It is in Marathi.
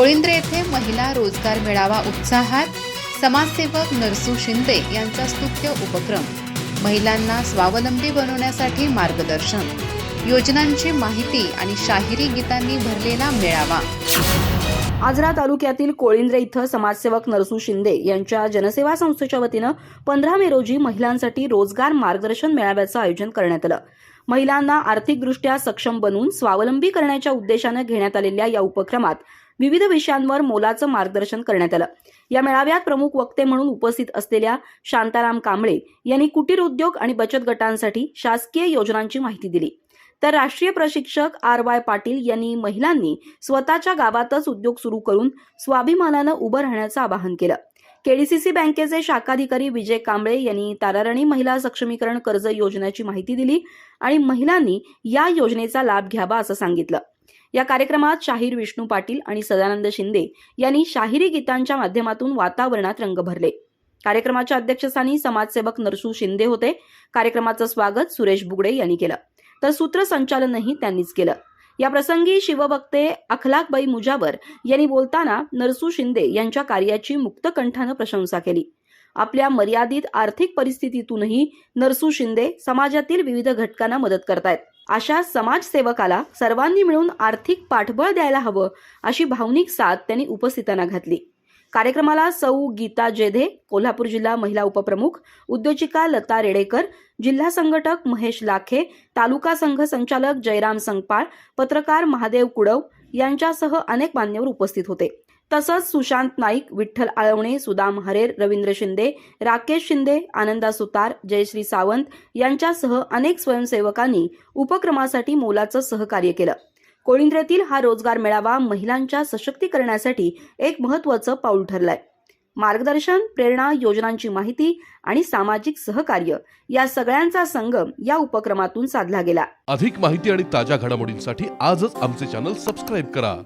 कोळिंद्रे येथे महिला रोजगार मेळावा उत्साहात समाजसेवक नरसू शिंदे यांचा स्तुत्य उपक्रम. महिलांना स्वावलंबी बनवण्यासाठी मार्गदर्शन. योजनांची माहिती आणि शाहिरी गीतांनी भरलेला मेळावा. आजरा तालुक्यातील कोळिंद्रे इथं समाजसेवक नरसू शिंदे यांच्या जनसेवा संस्थेच्या वतीनं पंधरा मे रोजी महिलांसाठी रोजगार मार्गदर्शन मेळाव्याचं आयोजन करण्यात आलं. महिलांना आर्थिकदृष्ट्या सक्षम बनवून स्वावलंबी करण्याच्या उद्देशानं घेण्यात आलेल्या या उपक्रमात विविध विषयांवर मोलाचं मार्गदर्शन करण्यात आलं. या मेळाव्यात प्रमुख वक्ते म्हणून उपस्थित असलेल्या शांताराम कांबळे यांनी कुटीर उद्योग आणि बचत गटांसाठी शासकीय योजनांची माहिती दिली. तर राष्ट्रीय प्रशिक्षक आर वाय पाटील यांनी महिलांनी स्वतःच्या गावातच उद्योग सुरू करून स्वाभिमानानं उभं राहण्याचं आवाहन केलं. केडीसीसी बँकेचे शाखाधिकारी विजय कांबळे यांनी ताराराणी महिला सक्षमीकरण कर्ज योजनेची माहिती दिली आणि महिलांनी या योजनेचा लाभ घ्यावा असं सांगितलं. या कार्यक्रमात शाहीर विष्णू पाटील आणि सदानंद शिंदे यांनी शाहिरी गीतांच्या माध्यमातून वातावरणात रंग भरले. कार्यक्रमाच्या अध्यक्षस्थानी समाजसेवक नरसू शिंदे होते. कार्यक्रमाचं स्वागत सुरेश बुगडे यांनी केलं. तर सूत्रसंचालनही त्यांनीच केलं. या प्रसंगी शिवभक्ते अखलाकबाई मुजावर यांनी बोलताना नरसू शिंदे यांच्या कार्याची मुक्तकंठानं प्रशंसा केली. आपल्या मर्यादित आर्थिक परिस्थितीतूनही नरसू शिंदे समाजातील विविध घटकांना मदत करतायत. अशा समाजसेवकाला सर्वांनी मिळून आर्थिक पाठबळ द्यायला हवं अशी भावनिक साथ त्यांनी उपस्थितांना घातली. कार्यक्रमाला सौ गीता जेधे कोल्हापूर जिल्हा महिला उपप्रमुख उद्योजिका लता रेडेकर जिल्हा संघटक महेश लाखे तालुका संघ संचालक जयराम संगपाळ पत्रकार महादेव कुडव यांच्यासह अनेक मान्यवर उपस्थित होते. तसंच सुशांत नाईक विठ्ठल आळवणे सुदाम हरेर रवींद्र शिंदे राकेश शिंदे आनंदा सुतार जयश्री सावंत यांच्यासह अनेक स्वयंसेवकांनी उपक्रमासाठी मोलाचं सहकार्य केलं. कोळिंद्रेतील हा रोजगार मेळावा महिलांच्या सशक्तीकरणासाठी एक महत्वाचं पाऊल ठरलंय. मार्गदर्शन प्रेरणा योजनांची माहिती आणि सामाजिक सहकार्य या सगळ्यांचा संगम या उपक्रमातून साधला गेला. अधिक माहिती आणि ताज्या घडामोडींसाठी आजच आमचे चॅनल सबस्क्राईब करा.